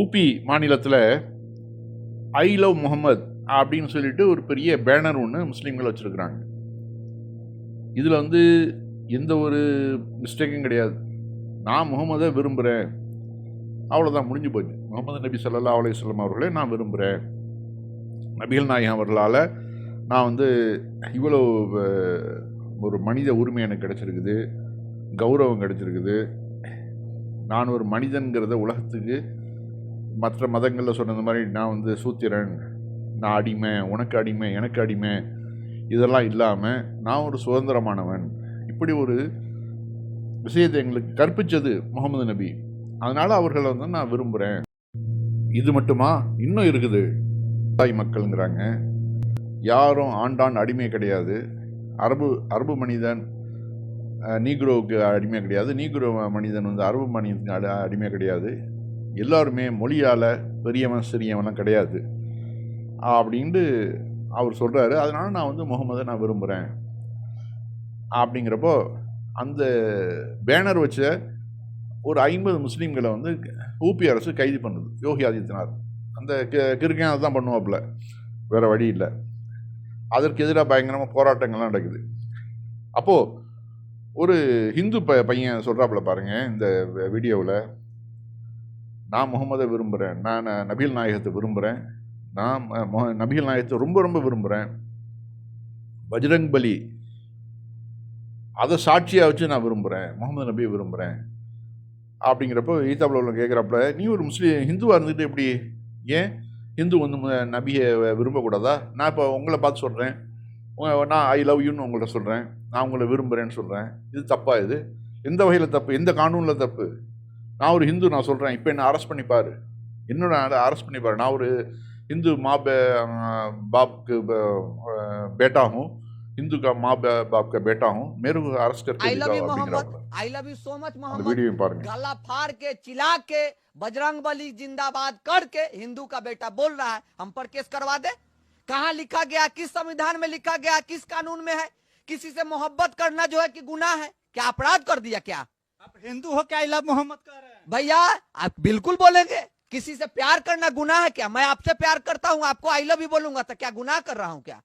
UP மாநிலத்தில் I love Mohammed அப்படின்னு சொல்லிட்டு ஒரு பெரிய பேனர் ஒன்று முஸ்லீம்கள் வச்சுருக்குறாங்க. இதில் வந்து எந்த ஒரு மிஸ்டேக்கும் கிடையாது. நான் முகமதை விரும்புகிறேன் அவ்வளோதான் முடிஞ்சு போச்சு. முகமது நபி ஸல்லல்லாஹு அலைஹி வஸல்லம் அவர்களே நான் விரும்புகிறேன் நபிகள் நாயகம் அவர்களால் நான் வந்து இவ்வளோ ஒரு மனித உரிமை எனக்கு கிடச்சிருக்குது. கௌரவம் கிடச்சிருக்குது. நான் ஒரு மனிதன்கிறத உலகத்துக்கு மற்ற மதங்களில் சொன்னது மாதிரி நான் வந்து சூத்திரன் நான் அடிமை உனக்கு அடிமை எனக்கு அடிமை இதெல்லாம் இல்லாமல் நான் ஒரு சுதந்திரமானவன். இப்படி ஒரு விஷயத்தை எங்களுக்கு கற்பித்தது முகமது நபி. அதனால் அவர்களை வந்து நான் விரும்புகிறேன் இது மட்டுமா? இன்னும் இருக்குது. தாய் மக்கள்ங்கிறாங்க. யாரும் ஆண்டான் அடிமை கிடையாது. அரபு அரபு மனிதன் நீக்ரோவுக்கு அடிமை கிடையாது. நீக்ரோ மனிதன் வந்து அரபு மனிதனுக்கு அடி அடிமை கிடையாது. எல்லாருமே மொழியால் பெரியவன் சிறியவன்லாம் கிடையாது. அப்படின்ட்டு அவர் சொல்கிறாரு அதனால் நான் வந்து முகமதை நான் விரும்புகிறேன் அப்படிங்கிறப்போ அந்த பேனர் வச்ச ஒரு ஐம்பது முஸ்லீம்களை வந்து ஊபி அரசு கைது பண்ணுது. யோகி ஆதித்யநாத். அந்த கி- அதை தான் பண்ணுவாப்புல. வேறு வழி இல்லை. அதற்கு எதிராக பயங்கரமாக போராட்டங்கள்லாம் நடக்குது. அப்போது ஒரு ஹிந்து ப பையன் சொல்கிறாப்புல பாருங்கள் இந்த வீடியோவில் நான் முகமதை விரும்புகிறேன் நான் ந- நபிகள் நாயகத்தை விரும்புகிறேன் நான் ம- நபிகள் நாயகத்தை ரொம்ப ரொம்ப விரும்புகிறேன் பஜ்ரங் பலி அதை சாட்சியாக வச்சு நான் விரும்புகிறேன் முகமது நபியை விரும்புகிறேன் அப்படிங்கிறப்போ ஈத்தாப்பில் உள்ள கேட்குறாப்புல நீ ஒரு முஸ்லீம் ஹிந்துவாக இருந்துட்டு எப்படி? ஏன்? ஹிந்து வந்து நபியை விரும்பக்கூடாதா? நான் இப்போ உங்களை பார்த்து சொல்கிறேன் நான் ஐ லவ் யூன்னு உங்கள்ட்ட சொல்கிறேன் நான் உங்களை விரும்புகிறேன்னு சொல்கிறேன் இது தப்பா இது எந்த வகையில் தப்பு எந்த கானூனில் தப்பு நான் ஒரு ஹிந்து நான் சொல்கிறேன் இப்போ என்ன அரெஸ்ட் பண்ணி பாரு என்னோட அரெஸ்ட் பண்ணி பாரு நான் ஒரு हिंदू माँ बे, अ, बाप के ब- अ, बेटा हूँ हिंदू का माँ बे- बाप का बेटा हूँ मेरे को अरेस्ट करके आई लव दिखाओ you அப்படிங்கிறாப்புல Mohammed I love you so much அந்த मोहम्मद வீடியோவையும் பாருங்க गला फाड़ के चिल्ला के बजरंग बली जिंदाबाद करके हिंदू का बेटा बोल रहा है हम पर केस करवा दे कहाँ लिखा गया किस संविधान में लिखा गया किस कानून में है? किसी से मोहब्बत करना जो है कि गुना है? क्या अपराध कर दिया क्या? आप हिंदू हो क्या इला मोहम्मद कर रहे हैं? भैया आप बिल्कुल बोलेंगे। किसी से प्यार करना गुना है क्या? मैं आपसे प्यार करता हूँ आपको आई लव यू बोलूँगा तो क्या गुना कर रहा हूँ क्या?